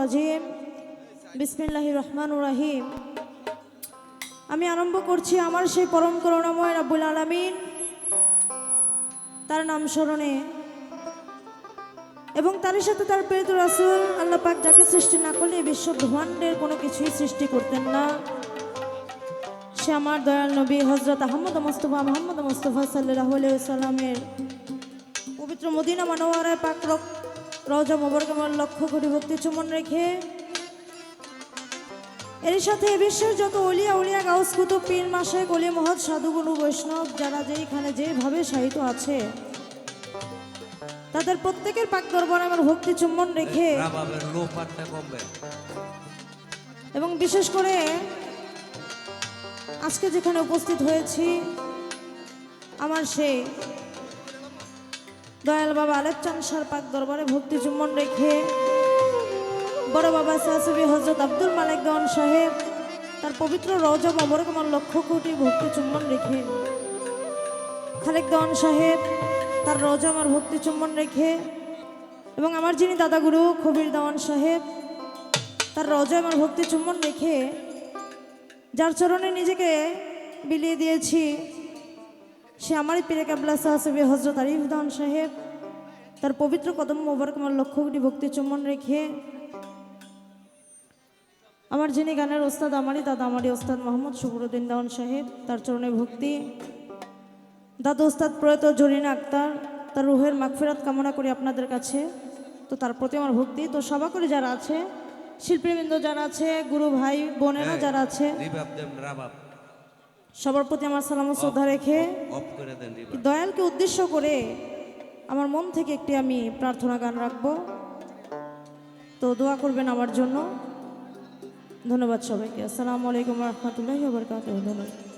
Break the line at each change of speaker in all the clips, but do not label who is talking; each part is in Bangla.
রাজিম। বিসমিল্লাহ রহমান রাহিম। আমি আরম্ভ করছি আমার সেই পরম করুণাময় রাব্বুল আলামিন। তার নাম স্মরণে। এবং তারই সাথে তার প্রেরিত রাসূল আল্লাহ পাক যাকে সৃষ্টি না করলে বিশ্ব ব্রহ্মাণ্ডের কোনো কিছুই সৃষ্টি করতেন না। সে আমার দয়াল নবী হজরত আহমদ মোস্তফা মোহাম্মদ মোস্তফা সাল্লাহ সাল্লামের পবিত্র মদিনা মানোয়ারের পাক রক- রওজা মোবারকমার লক্ষ্য কোটি ভক্তি চুমন রেখে। এর সাথে এ বিশ্বের যত অলিয়া উলিয়া গাউস কুতুব পীর মাসে কলি মহৎ সাধুগুরু বৈষ্ণব যারা যেইখানে যেভাবে সাহিত্য আছে তাদের প্রত্যেকের পাক দরবারে আমার ভক্তি চুম্বন রেখে। এবং বিশেষ করে আজকে যেখানে উপস্থিত হয়েছি আমার সেই দয়াল বাবা আলেপ চান সার দরবারে ভক্তি চুম্বন রেখে বড় বাবা সাহসবি হজরত আব্দুল মালিক দন সাহেব, তার পবিত্র রজব অবরকমার লক্ষ কোটি ভক্তি চুম্বন রেখে। খালেক দন সাহেব, তার রজা আমার ভক্তি চুম্বন রেখে এবং আমার যিনি দাদাগুরু কবির দেওয়ান সাহেব, তার রজা আমার ভক্তি চুম্বন রেখে, যার চরণে নিজেকে বিলিয়ে দিয়েছি। সে আমারই পীরে কাবলা সাহসবি হজরত আরিফ দান সাহেব। তার পবিত্র কদম মোবারক আমার লক্ষ কোটি ভক্তি চুম্বন রেখে। আমার যিনি গানের ওস্তাদ আমারই দাদা আমারই ওস্তাদ মোহাম্মদ শুকুরুদ্দিন দাওয়ান সাহেব তার চরণে ভক্তি। দাদু ওস্তাদ প্রয়াত জরিনা আক্তার তার রুহের মাগফিরাত কামনা করি আপনাদের কাছে। তো তার প্রতি আমার ভক্তি। তো সভা করে যারা আছে শিল্পীবৃন্দ যারা আছে গুরু ভাই বোনেরা যারা আছে সবার প্রতি আমার সালাম শ্রদ্ধা রেখে দয়ালকে উদ্দেশ্য করে আমার মন থেকে একটি আমি প্রার্থনা গান রাখব। তো দোয়া করবেন আমার জন্য। ধন্যবাদ সবাইকে। আসসালামু আলাইকুম রহমতুল্লাহ ধন্যবাদ।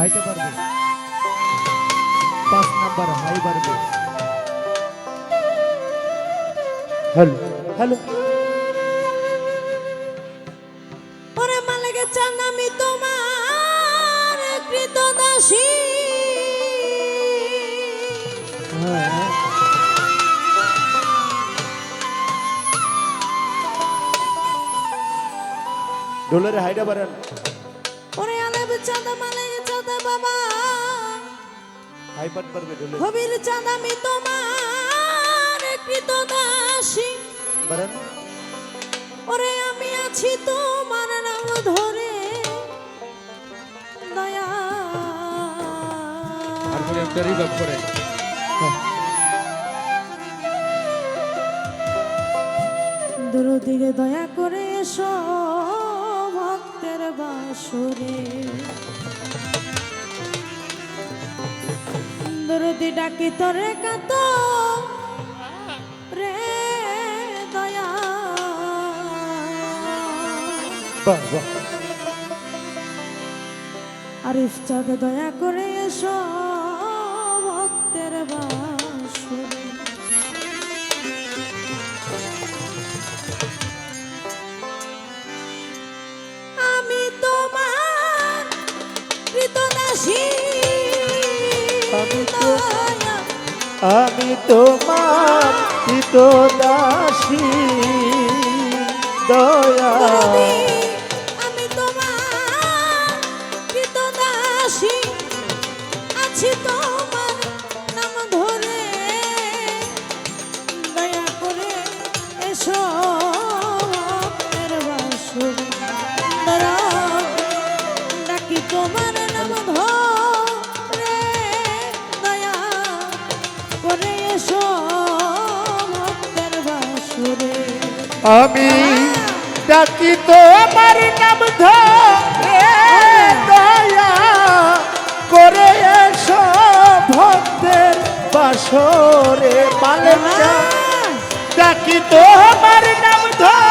হাইতে পারবে? পাঁচ নাম্বার হাই পারবে হ্যালো। হ্যালো।
চান আমি তোমার
ডোলারে হাইটা পারেন
ওরে আলেব চাঁদা মালিকের চাঁদা বাবা। হবির চাঁদ আমি তোমার কৃত দাসী ওরে আমি আছি তোমার নাম ধরে। দয়া।
করে।
দুরদিকে দয়া করে এসো। দুরদি ডাকি তোরে কাত রে দয়া আরিফ চাঁদ দয়া করে এসো। আমি
তো- আমি তোমার দাসী দয়া
আমি ডাকি তোমার নাম দয়া করে ভক্তের বাসরে
পালে ডাকি তোমার নাম ধরে।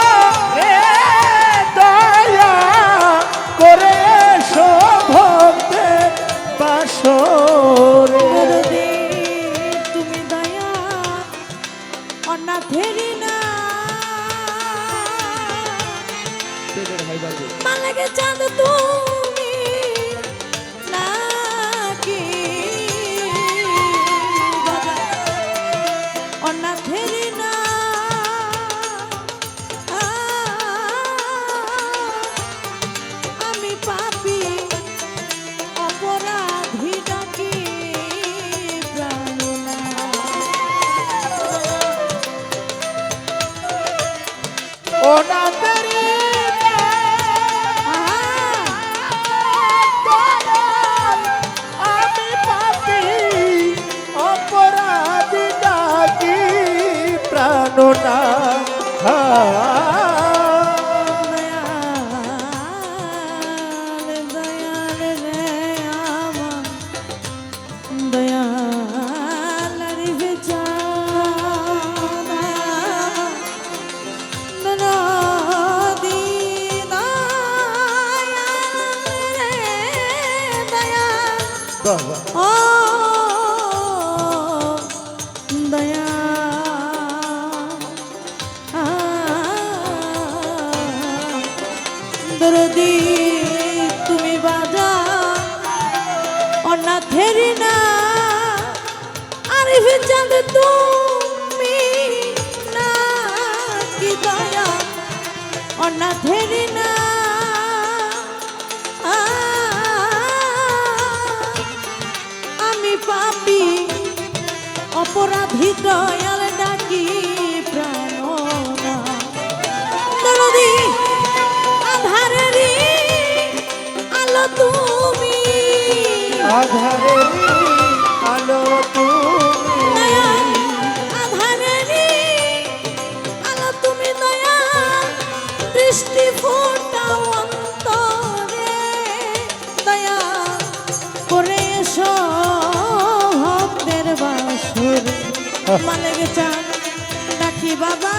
দরদি তুমি বাজা অনাথেরি না আরে চাঁদ তুমি তুমি।
আধারেরই আলো তুমি।
দয়া আধারেরই আলো তুমি দয়া দৃষ্টি ফোটাও অন্তরে। দয়া করে এসো বাসুর। মালিক চান ডাকি বাবা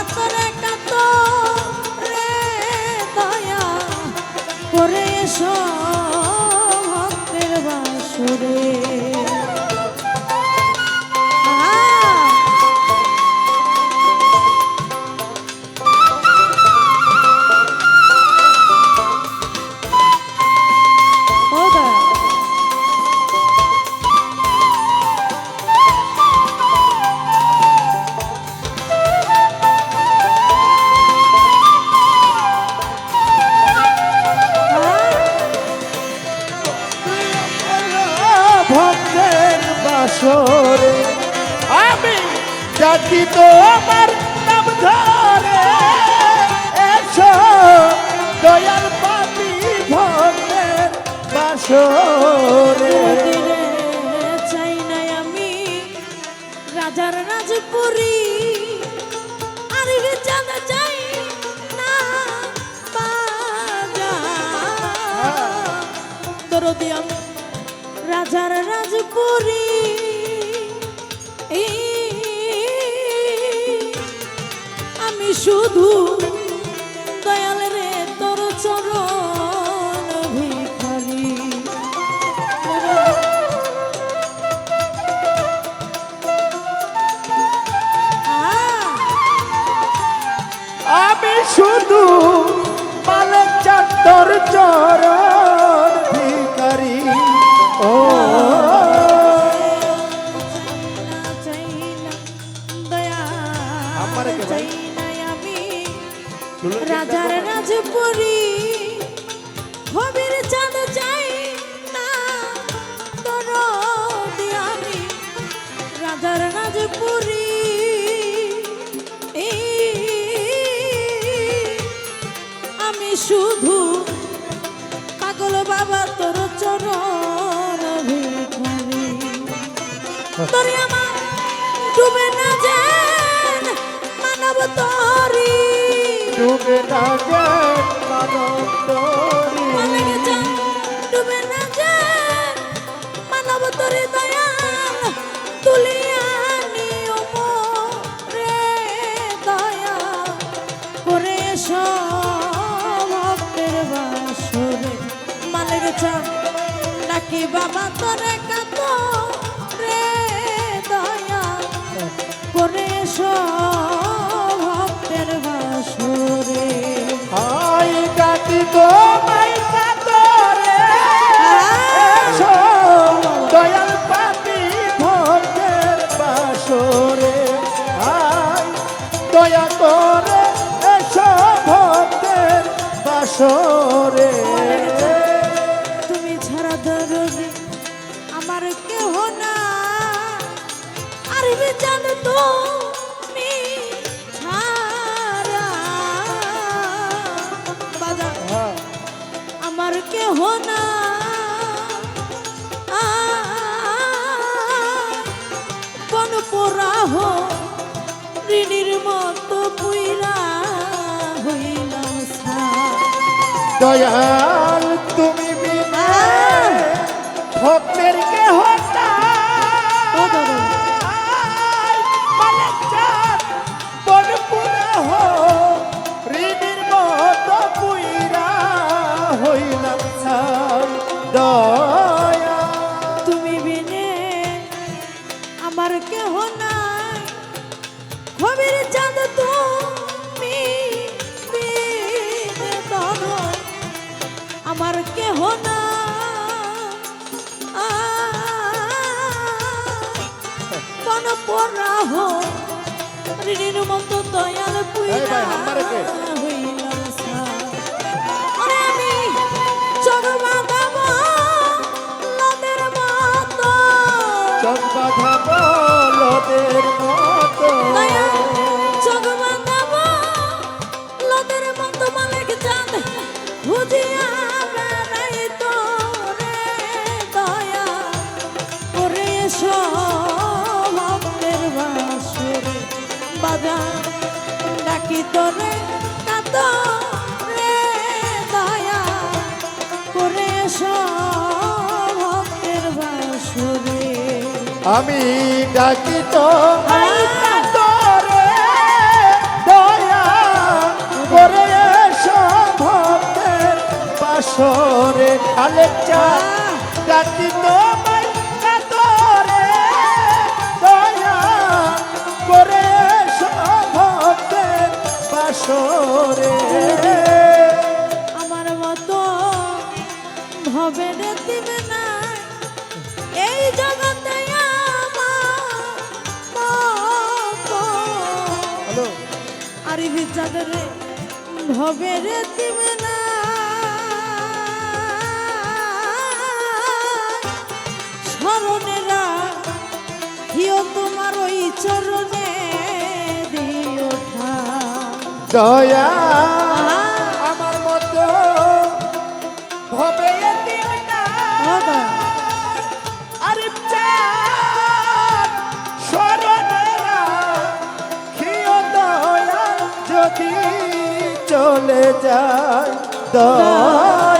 ডাকি তো নাম ধরে। এসো দয়াল পাতি ভক্তের বাসরে।
আমি শুধু
মালক
চত্বর শুধু পাগল বাবা তোর চরণ তোরে আমার ডুবে না যান মানব তরি।
ডুবে না যান মানব তরি।
ডুবে না যান মানব তরি দয়াল। তুলিয়া নিও রে দয়া করে এসো মালিক চান নাকি বাবা তোরে কাত রে দয়া। করে ভক্তের বাসরে
কাটি তো দয়াল ভক্তের বাসরে। দয়া করে এসো ভক্তের বাসরে।
মতো পুইরা হইলাম
দয়াল তুমি বিনা ভক্তের কে
পরা হো ঋণের মতো দয়াল
কে?
হইলাম আমি চোখ বাঁধাবো নদের মতো।
চোখ বাঁধা বলদের মতো।
বাসরে
খালে চা ডাকি দয়া করে বাসরে।
আমার মতো ভবে দিবে না এই জগতে আমার। আর ভবে দিবে না স্মরণেরা হিও তোমার ওই চরণে দিও।
দয়া আমার মতো ভবে আরে স্মরণেরা দয়া যদি চলে যায়। দয়া।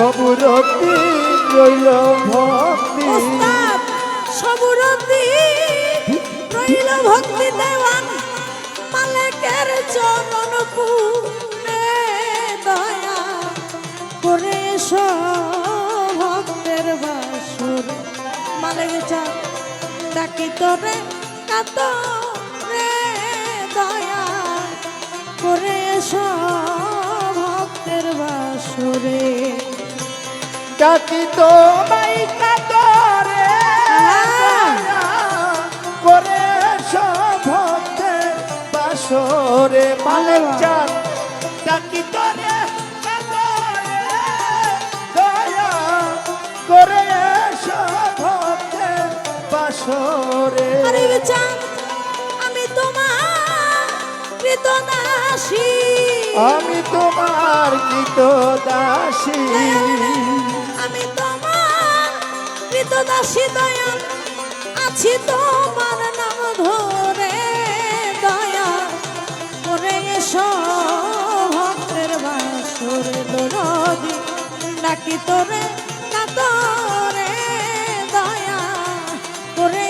সবুরতি রইল ভক্তি।
সবুরন্দি রইল ভক্তি দেওয়ান। মালিকের চরণ পুনে দয়া করে ভক্তের বাসুর। মালিক চা, ডাকি তোরে কাত রে দয়া করে ভক্তের বাসুরে।
ডাকি তো মাই কাতরে দয়া করে ভক্তের বাসরে মালিক চাঁদ ডাকি তোরে দয়া করে বাসরে
আমি তোমার কৃতদাসী
আমি তোমার গীত দাসী
আমি তোমার কৃতদাসী দয়াল, আছি তোমার নাম ধরে দয়া করে ভক্তের বাসরে দরদি ডাকি তোরে কাতরে দয়া করে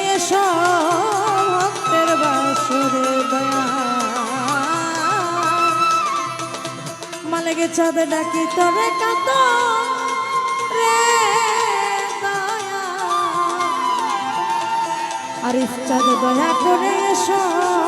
ভক্তের বাসরে দয়া মালেগে চাঁদ ডাকি তোরে কাত রে ইচ্ছা দয়া করে এসো।